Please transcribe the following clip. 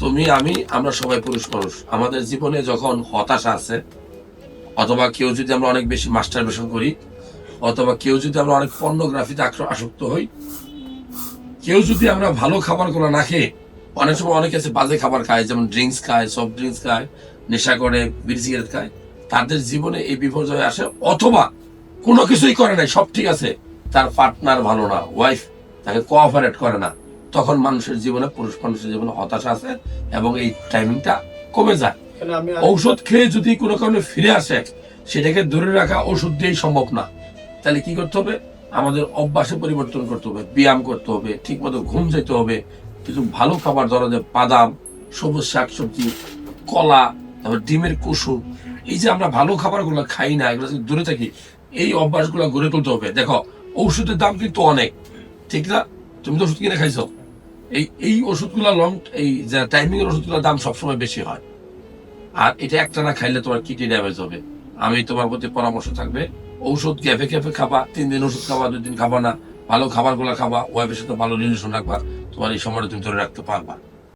তুমি, আমি, আমরা সবাই পুরুষ মানুষ। আমাদের জীবনে যখন হতাশা আছে, অথবা কেউ যদি আমরা অনেক বেশি মাস্টার বেশন করি, অথবা কেউ যদি আমরা অনেক পর্নোগ্রাফিতে আসক্ত হই, কেউ যদি আমরা ভালো খাবারগুলো না খেয়ে, অনেক সময় অনেকে আছে বাজে খাবার খায়, যেমন ড্রিঙ্কস খায় সফট ড্রিঙ্কস খায়, নেশা করে, বিড়ি সিগারেট খায়, তাদের জীবনে এই বিপর্যয় আসে, অথবা কোনো কিছুই করে নাই, সব ঠিক আছে, তার পার্টনার ভালো না ওয়াইফ তাকে কোঅপারেট করে না। তখন মানুষের জীবনে পুরুষ মানুষের জীবনে হতাশা আছে এবং এই টাইমিংটা কমে যায়। ঔষধ খেয়ে যদি কোনো কারণে ফিরে আসে সেটাকে ধরে রাখা ওষুধ দিয়েই সম্ভব না। তাহলে কি করতে হবে? আমাদের অভ্যাসে পরিবর্তন করতে হবে ব্যায়াম করতে হবে ঠিক মতো ঘুম যেতে হবে কিছু ভালো খাবার ধরা যায় বাদাম সবুজ শাকসবজি কলা তারপর ডিমের কুসুম এই যে আমরা ভালো খাবারগুলো খাই না এগুলো যদি দূরে থাকি এই অভ্যাসগুলো গড়ে তুলতে হবে। দেখো ঔষধের দাম কিন্তু অনেক ঠিক না? তুমি তো ওষুধ কিনে খাইছো। এই এই ওষুধগুলো লং এই যে টাইমিং এর ওষুধগুলোর দাম সবসময় বেশি হয়। আর এটা একটা না খাইলে তোমার কিডনি ড্যামেজ হবে। আমি তোমার প্রতি পরামর্শ থাকবে, ঔষধ ক্যাফে ক্যাফে খাবা, তিন দিন ওষুধ খাবা, দুই দিন খাবা না, ভালো খাবারগুলো খাবা, ওয়াইফের সাথে ভালো রিলেশন রাখবা, তোমার এই সময়টা তুমি ধরে রাখতে পারবা।